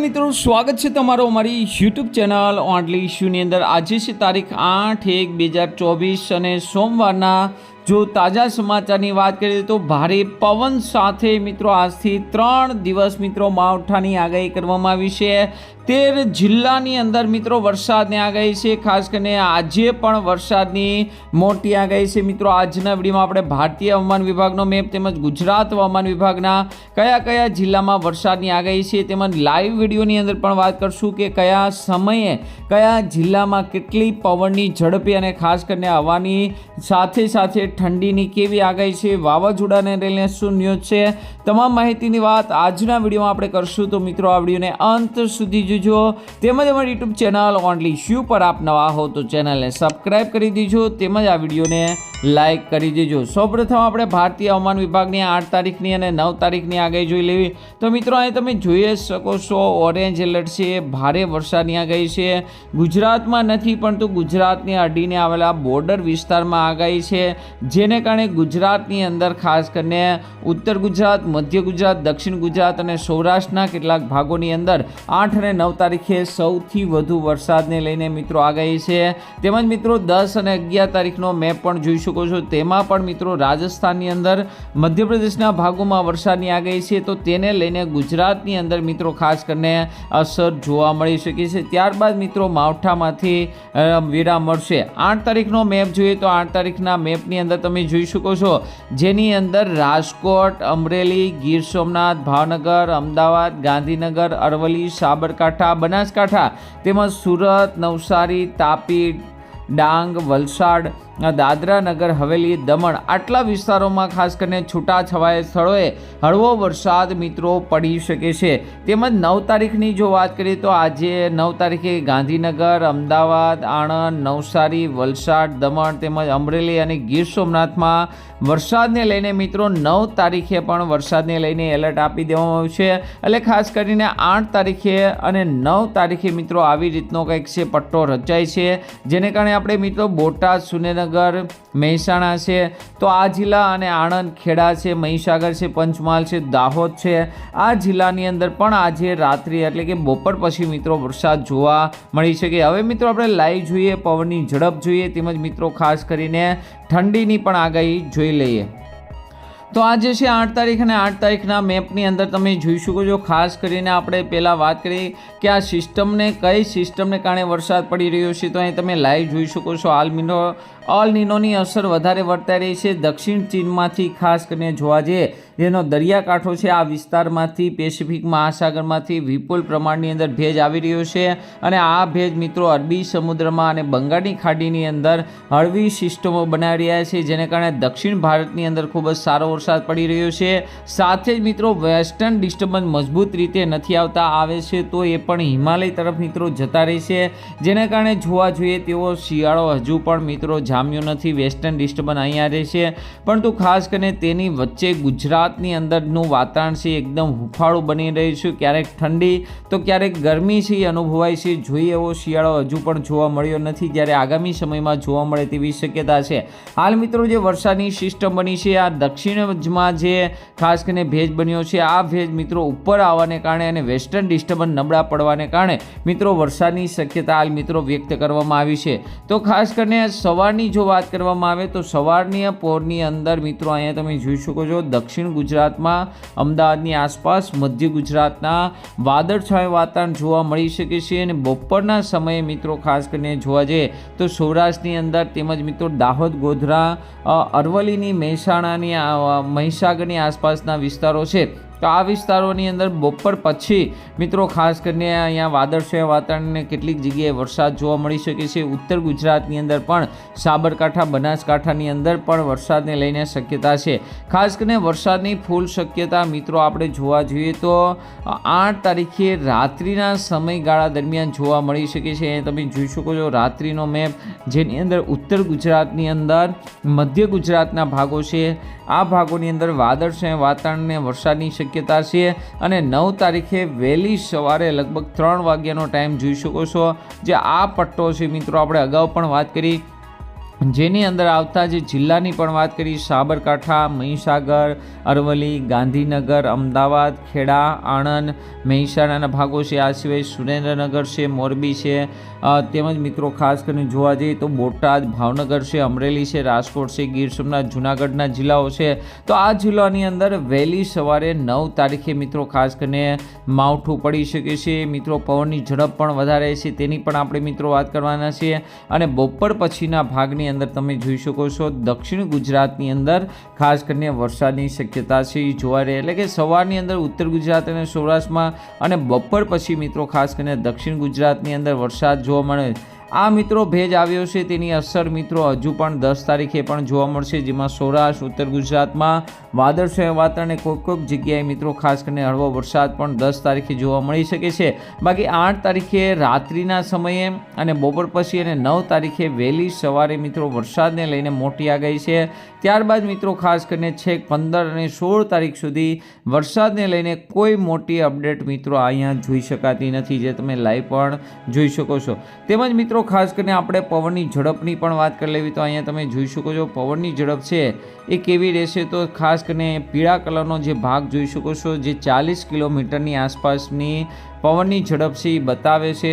મિત્રો, સ્વાગત છે તમારો અમારી યુટ્યુબ ચેનલ ઓનલી ઇશ્યુની અંદર. આજે છે તારીખ આઠ એક બે હજાર ચોવીસ અને સોમવારના જો તાજા સમાચારની વાત કરીએ તો ભારે પવન સાથે મિત્રો આજથી ત્રણ દિવસ મિત્રો માવઠાની આગાહી કરવામાં આવી છે. તેર જિલ્લાની અંદર મિત્રો વરસાદની આગાહી છે. ખાસ કરીને આજે પણ વરસાદની મોટી આગાહી છે. મિત્રો આજના વિડીયોમાં આપણે ભારતીય હવામાન વિભાગનો મેપ તેમજ ગુજરાત હવામાન વિભાગના કયા કયા જિલ્લામાં વરસાદની આગાહી છે તેમજ લાઈવ વિડીયોની અંદર પણ વાત કરશું કે કયા સમયે કયા જિલ્લામાં કેટલી પવનની ઝડપે અને ખાસ કરીને હવાની સાથે સાથે ઠંડીની કેવી આગાહી છે, વાવાઝોડાને લઈને શું ન્યૂઝ છે, તમામ માહિતીની વાત આજના વિડીયોમાં આપણે કરશું. તો મિત્રો, આ વિડીયોને અંત સુધી જોજો. તેમજ અમારી યુટ્યુબ ચેનલ ઓનલી શ્યુ પર આપ નવા હો તો ચેનલને સબસ્ક્રાઈબ કરી દીજો. તેમજ આ વિડીયોને લાઈક કરી દેજો. સૌપ્રથમ આપણે ભારતીય હવામાન વિભાગની આઠ તારીખની અને નવ તારીખની આગાહી જોઈ લેવી. તો મિત્રો, અહીં તમે જોઈ શકો છો ઓરેન્જ એલર્ટ છે, ભારે વરસાદની આગાહી છે. ગુજરાતમાં નથી, પરંતુ ગુજરાતની અડીને આવેલા બોર્ડર વિસ્તારમાં આગાહી છે. જેને કારણે ગુજરાતની અંદર ખાસ કરીને ઉત્તર ગુજરાત, મધ્ય ગુજરાત, દક્ષિણ ગુજરાત અને સૌરાષ્ટ્રના કેટલાક ભાગોની અંદર આઠ અને નવ તારીખે સૌથી વધુ વરસાદને લઈને મિત્રો આગાહી છે. તેમજ મિત્રો, દસ અને અગિયાર તારીખનો મેપ પણ જોઈ શકો છો. તેમાં પણ મિત્રો રાજસ્થાનની અંદર મધ્યપ્રદેશના ભાગોમાં વરસાદની આગાહી છે. તો તેને લઈને ગુજરાતની અંદર મિત્રો ખાસ કરીને અસર જોવા મળી શકે છે. ત્યારબાદ મિત્રો માવઠામાંથી વિરામ મળશે. આઠ તારીખનો મેપ જોઈએ તો આઠ તારીખના મેપની અંદર તમે જોઈ શકો છો. જેની અંદર રાજકોટ, અમરેલી, ગીર સોમનાથ, ભાવનગર, અમદાવાદ, ગાંધીનગર, અરવલ્લી, સાબરકાંઠા, બનાસકાંઠા, તેમજ સુરત, નવસારી, તાપી, ડાંગ, વલસાડ દાદરા નગર, હવેલી, દમણ આટલા વિસ્તારોમાં ખાસ કરીને છૂટાછવાયા સ્થળોએ હળવો વરસાદ મિત્રો પડી શકે છે. તેમજ નવ તારીખની જો વાત કરીએ તો આજે નવ તારીખે ગાંધીનગર, અમદાવાદ, આણંદ, નવસારી, વલસાડ, દમણ તેમજ અમરેલી અને ગીર સોમનાથમાં વરસાદને લઈને મિત્રો નવ તારીખે પણ વરસાદને લઈને એલર્ટ આપી દેવામાં આવ્યું છે. એટલે ખાસ કરીને આઠ તારીખે અને નવ તારીખે મિત્રો આવી રીતનો કંઈક છે, પટ્ટો રચાય છે. જેને કારણે આપણે મિત્રો બોટાદ, સુરેન્દ્રનગર મહેસાણા છે, તો આ જિલ્લા અને આણંદ, ખેડા છે, મહીસાગર છે, પંચમહાલ છે, દાહોદ છે. આ જિલ્લાની અંદર પણ આજે રાત્રિ એટલે કે બપોર પછી મિત્રો વરસાદ જોવા મળી શકે. હવે મિત્રો આપણે લાઈવ જોઈએ, પવનની ઝડપ જોઈએ, તેમજ મિત્રો ખાસ કરીને ઠંડીની પણ આગાહી જોઈ લઈએ. તો આજે છે આઠ તારીખ અને આઠ તારીખના મેપની અંદર તમે જોઈ શકો છો. ખાસ કરીને આપણે પહેલાં વાત કરી કે આ સિસ્ટમને, કઈ સિસ્ટમને કારણે વરસાદ પડી રહ્યો છે, તો અહીં તમે લાઈવ જોઈ શકો છો. આલમીનો ઓલ નિનોની અસર વધારે વર્તાઈ રહી છે. દક્ષિણ ચીનમાંથી ખાસ કરીને જોવા જઈએ, જેનો દરિયાકાંઠો છે, આ વિસ્તારમાંથી પેસિફિક મહાસાગરમાંથી વિપુલ પ્રમાણની અંદર ભેજ આવી રહ્યો છે. અને આ ભેજ મિત્રો અરબી સમુદ્રમાં અને બંગાળની ખાડીની અંદર હળવી સિસ્ટમો બનાવી રહ્યા છે, જેને કારણે દક્ષિણ ભારતની અંદર ખૂબ જ સારો વરસાદ પડી રહ્યો છે. સાથે જ મિત્રો, વેસ્ટર્ન ડિસ્ટર્બન્સ મજબૂત રીતે નથી આવતા, આવે છે, તો એ પણ હિમાલય તરફ મિત્રો જતા રહે છે જેને કારણે જોવા જોઈએ તેવો શિયાળો હજુ પણ મિત્રો જામ્યો નથી. વેસ્ટર્ન ડિસ્ટર્બન્સ અહીંયા રહે છે. પરંતુ ખાસ કરીને તેની વચ્ચે ગુજરાતની અંદરનું વાતાવરણ છે એકદમ હુફાળું બની રહ્યું છે. ક્યારેક ઠંડી, તો ક્યારેક ગરમી છે એ અનુભવાય છે. જોઈએ એવો શિયાળો હજુ પણ જોવા મળ્યો નથી. જ્યારે આગામી સમયમાં જોવા મળે તેવી શક્યતા છે. હાલ મિત્રો, જે વરસાદની સિસ્ટમ બની છે, આ દક્ષિણમાં જે ખાસ કરીને ભેજ બન્યો છે, આ ભેજ મિત્રો ઉપર આવવાને કારણે અને વેસ્ટર્ન ડિસ્ટર્બન્સ નબળા પડવાને કારણે મિત્રો વરસાદની શક્યતા હાલ મિત્રો વ્યક્ત કરવામાં આવી છે. તો ખાસ કરીને સવારની જો વાત કરવામાં આવે તો સવારની પોરની અંદર મિત્રો અહીંયા તમે જોઈ શકો છો દક્ષિણ ગુજરાતમાં, અમદાવાદની આસપાસ, મધ્ય ગુજરાતના વાદળછાયું વાતાવરણ જોવા મળી શકે છે અને બપોરના સમયે મિત્રો ખાસ કરીને જોવા જઈએ તો સૌરાષ્ટ્રની અંદર તેમજ મિત્રો દાહોદ, ગોધરા અરવલ્લીની મહેસાણાની મહીસાગરની આસપાસના વિસ્તારો છે. તો આ વિસ્તારોની અંદર બપોર પછી મિત્રો ખાસ કરીને અહીંયા વાદળછાયા વાતાવરણને કેટલીક જગ્યાએ વરસાદ જોવા મળી શકે છે. ઉત્તર ગુજરાતની અંદર પણ સાબરકાંઠા, બનાસકાંઠાની અંદર પણ વરસાદને લઈને શક્યતા છે. ખાસ કરીને વરસાદની ફૂલ શક્યતા મિત્રો આપણે જોવા જોઈએ તો આઠ તારીખે રાત્રિના સમયગાળા દરમિયાન જોવા મળી શકે છે. તમે જોઈ શકો છો રાત્રિનો મેપ જેની અંદર ઉત્તર ગુજરાતની અંદર, મધ્ય ગુજરાતના ભાગો છે. આ ભાગોની અંદર વાદળછાયા વાતાવરણને વરસાદની શક્યતા છે અને નવ તારીખે વહેલી સવારે લગભગ ત્રણ વાગ્યાનો ટાઈમ જોઈ શકો છો. જે આ પટ્ટો છે મિત્રો, આપણે અગાઉ પણ વાત કરી. જેની અંદર આવતા જે જિલ્લાની પણ વાત કરી સાબરકાંઠા, મહીસાગર, અરવલ્લી, ગાંધીનગર, અમદાવાદ, ખેડા, આણંદ મહેસાણાના ભાગો છે. આ સિવાય સુરેન્દ્રનગર છે, મોરબી છે. તેમજ મિત્રો, ખાસ કરીને જોવા જઈએ તો બોટાદ, ભાવનગર છે, અમરેલી છે, રાજકોટ છે, ગીર સોમનાથ જુનાગઢના જિલ્લાઓ છે. તો આ જિલ્લાની અંદર વહેલી સવારે નવ તારીખે મિત્રો, ખાસ કરીને માવઠું પડી શકે છે. મિત્રો, પવનની ઝડપ પણ વધારે છે. તેની પણ આપણે મિત્રો વાત કરવાના છીએ. અને બપોર પછીના ભાગની અંદર તમે જોઈ શકો છો, દક્ષિણ ગુજરાતની અંદર ખાસ કરીને વરસાદની શક્યતા છે, એ જોવા રહી. એટલે કે સવારની અંદર ઉત્તર ગુજરાત અને સૌરાષ્ટ્રમાં અને બપોર પછી મિત્રો ખાસ કરીને દક્ષિણ ગુજરાતની અંદર વરસાદ જોવા મળે આ મિત્રો ભેજ આવ્યો છે. તેની અસર મિત્રો હજુ પણ દસ તારીખે પણ જોવા મળશે, જેમાં સૌરાષ્ટ્ર, ઉત્તર ગુજરાતમાં વાદળછાયા વાતાવરણે કોઈક કોઈક જગ્યાએ મિત્રો ખાસ કરીને હળવો વરસાદ પણ દસ તારીખે જોવા મળી શકે છે. બાકી આઠ તારીખે રાત્રિના સમયે અને બપોર પછી અને નવ તારીખે વહેલી સવારે મિત્રો વરસાદને લઈને મોટી આગાહી છે. ત્યારબાદ મિત્રો ખાસ કરીને છેક પંદર અને સોળ તારીખ સુધી વરસાદને લઈને કોઈ મોટી અપડેટ મિત્રો અહીંયા જોઈ શકાતી નથી, જે તમે લાઈવ પણ જોઈ શકો છો. તેમજ મિત્રો ખાસ કરીને આપણે પવનની ઝડપની પણ વાત કરી લેવી તો અહીંયા તમે જોઈ શકો છો, પવનની ઝડપ છે, એ કેવી રહેશે તો ખાસ કરીને પીળા કલરનો જે ભાગ જોઈ શકો છો, જે ચાલીસ કિલોમીટરની આસપાસની પવનની ઝડપ છે, એ બતાવે છે.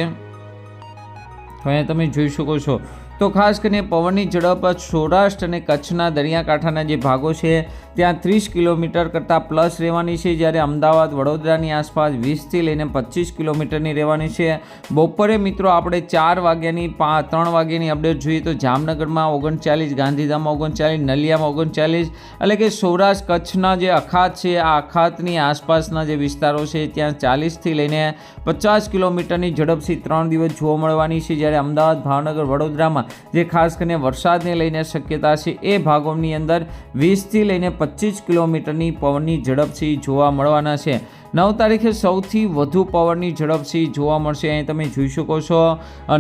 અહીંયા તમે જોઈ શકો છો તો ખાસ કરીને પવનની ઝડપ સૌરાષ્ટ્ર અને કચ્છના દરિયાકાંઠાના જે ભાગો છે, ત્યાં ત્રીસ કિલોમીટર કરતાં પ્લસ રહેવાની છે. જ્યારે અમદાવાદ, વડોદરાની આસપાસ વીસથી લઈને પચીસ કિલોમીટરની રહેવાની છે. બપોરે મિત્રો આપણે ચાર વાગ્યાની પા, ત્રણ વાગ્યાની અપડેટ જોઈએ તો જામનગરમાં ઓગણચાલીસ, ગાંધીધામમાં ઓગણચાલીસ, નલિયામાં ઓગણચાલીસ. એટલે કે સૌરાષ્ટ્ર, કચ્છના જે અખાત છે, આ અખાતની આસપાસના જે વિસ્તારો છે, ત્યાં ચાલીસથી લઈને પચાસ કિલોમીટરની ઝડપથી ત્રણ દિવસ જોવા મળવાની છે. જ્યારે અમદાવાદ, ભાવનગર, વડોદરામાં જે ખાસ કરીને વરસાદને લઈને શક્યતા છે, એ ભાગોની અંદર વીસથી લઈને પચીસ કિલોમીટરની પવનની ઝડપથી જોવા મળવાના છે. નવ તારીખે સૌથી વધુ પવનની ઝડપથી જોવા મળશે. અહીં તમે જોઈ શકો છો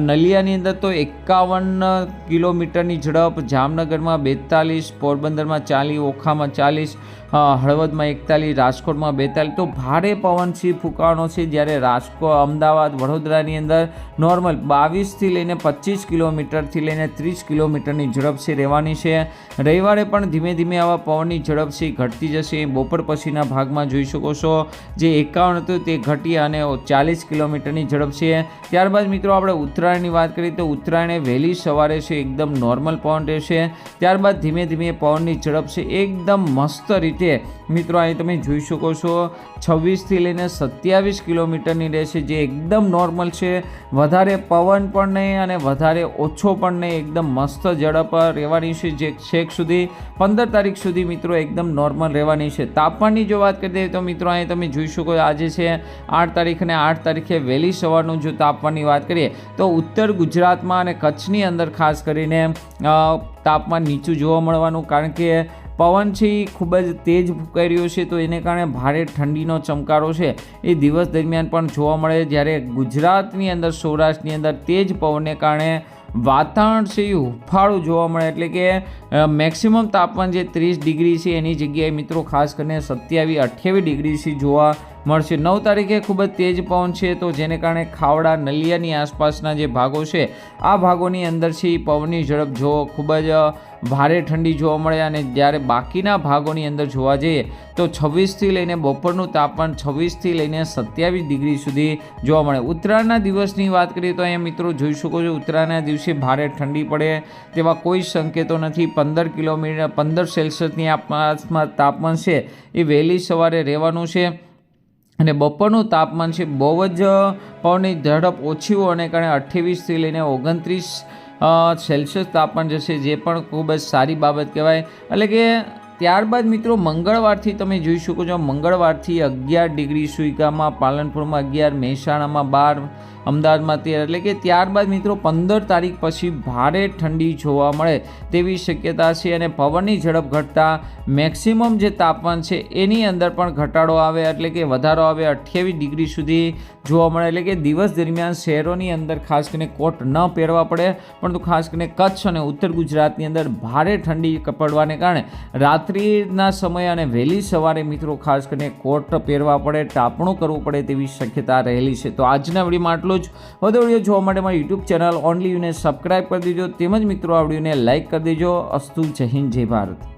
નલિયાની અંદર તો એકાવન કિલોમીટરની ઝડપ, જામનગરમાં બેતાલીસ, પોરબંદરમાં ચાલીસ, ઓખામાં ચાલીસ હળવદમાં એકતાલીસ, રાજકોટમાં બેતાલીસ. તો ભારે પવન છે ફૂંકાવાનો છે જ્યારે રાજકોટ, અમદાવાદ, વડોદરાની અંદર નોર્મલ બાવીસથી લઈને પચીસ કિલોમીટરથી લઈને ત્રીસ કિલોમીટરની ઝડપ રહેવાની છે. રવિવારે પણ ધીમે ધીમે આવા પવનની ઝડપ ઘટતી જશે. બપોર પછીના ભાગમાં જોઈ શકો છો. જે એકાવન હતું તે ઘટી અને ચાલીસ કિલોમીટરની ઝડપ છે. ત્યારબાદ મિત્રો આપણે ઉત્તરાયણની વાત કરીએ તો ઉત્તરાયણે વહેલી સવારે છે એકદમ નોર્મલ પવન રહેશે. ત્યારબાદ ધીમે ધીમે પવનની ઝડપ છે એકદમ મસ્ત રીતે. મિત્રો, અહીં તમે જોઈ શકો છો છવ્વીસથી લઈને સત્યાવીસ કિલોમીટરની રહેશે જે એકદમ નોર્મલ છે. વધારે પવન પણ નહીં અને વધારે ઓછો પણ નહીં, એકદમ મસ્ત ઝડપ રહેવાની છે જે છેક સુધી. પંદર તારીખ સુધી મિત્રો એકદમ નોર્મલ રહેવાની છે. તાપમાનની જો વાત કરી દઈએ તો મિત્રો, અહીં તમે જોઈ શકો આજે છે આઠ તારીખ અને આઠ તારીખે વહેલી સવારનું જો તાપમાનની વાત કરીએ તો ઉત્તર ગુજરાતમાં અને કચ્છની અંદર ખાસ કરીને તાપમાન નીચું જોવા મળવાનું કારણ કે પવન છે એ ખૂબ જ તેજ ફૂંકાઈ રહ્યો છે, તો એને કારણે ભારે ઠંડીનો ચમકારો છે. એ દિવસ દરમિયાન પણ જોવા મળે જ્યારે ગુજરાતની અંદર, સૌરાષ્ટ્રની અંદર તેજ પવનને કારણે વાતાવરણ છે એ હુફાળું જોવા મળે એટલે કે મેક્સિમમ તાપમાન જે ત્રીસ ડિગ્રી છે એની જગ્યાએ મિત્રો ખાસ કરીને સત્યાવીસ, અઠ્યાવીસ ડિગ્રી છે જોવા મળશે. નવ તારીખે ખૂબ જ તેજ પવન છે, તો જેને કારણે ખાવડા નલિયાની આસપાસના જે ભાગો છે, આ ભાગોની અંદર છે એ પવનની ઝડપ જોવો ખૂબ જ ભારે ઠંડી જોવા મળે અને જ્યારે બાકીના ભાગોની અંદર જોવા જઈએ, તો છવ્વીસથી લઈને બપોરનું તાપમાન છવ્વીસથી લઈને સત્યાવીસ ડિગ્રી સુધી જોવા મળે. ઉત્તરાયણના દિવસની વાત કરીએ તો અહીંયા મિત્રો જોઈ શકો છો, ઉત્તરાયણના દિવસે ભારે ઠંડી પડે તેવા કોઈ સંકેતો નથી. પંદર કિલોમીટર, પંદર સેલ્સિયસની આસપાસ તાપમાન છે એ વહેલી સવારે રહેવાનું છે. અને બપોરનું તાપમાન છે બહુ જ પવનની ઝડપ ઓછી હોવાને કારણે અઠ્યાવીસથી લઈને ઓગણત્રીસ સેલ્સિયસ તાપમાન જશે, જે પણ ખૂબ જ સારી બાબત કહેવાય. એટલે કે ત્યારબાદ મિત્રો મંગળવારથી તમે જોઈ શકો છો, મંગળવારથી અગિયાર ડિગ્રી સુઈગામાં, પાલનપુરમાં અગિયાર, મહેસાણામાં બાર અમદાવાદમાં તેર એટલે કે ત્યારબાદ મિત્રો પંદર તારીખ પછી ભારે ઠંડી જોવા મળે તેવી શક્યતા છે અને પવનની ઝડપ ઘટતા મેક્સિમમ જે તાપમાન છે એની અંદર પણ ઘટાડો આવે, એટલે કે વધારો આવે અઠ્યાવીસ ડિગ્રી સુધી જોવા મળે, એટલે કે દિવસ દરમિયાન શહેરોની અંદર ખાસ કરીને કોટ ન પહેરવા પડે, પરંતુ ખાસ કરીને કચ્છ અને ઉત્તર ગુજરાતની અંદર ભારે ઠંડી પડવાને કારણે રાત્રિના સમયે અને વહેલી સવારે મિત્રો ખાસ કરીને કોટ પહેરવા પડે, ટાપણું કરવું પડે તેવી શક્યતા રહેલી છે. તો આજના વિડીયોમાં આટલું જ વધુ વીડિયો જોવા માટે મારી યુટ્યુબ ચેનલ ઓનલી યુને સબસ્ક્રાઈબ કરી દેજો. તેમજ મિત્રો, આ વિડીયોને લાઇક કરી દેજો. અસ્તુ જય હિન્દ, જય ભારત.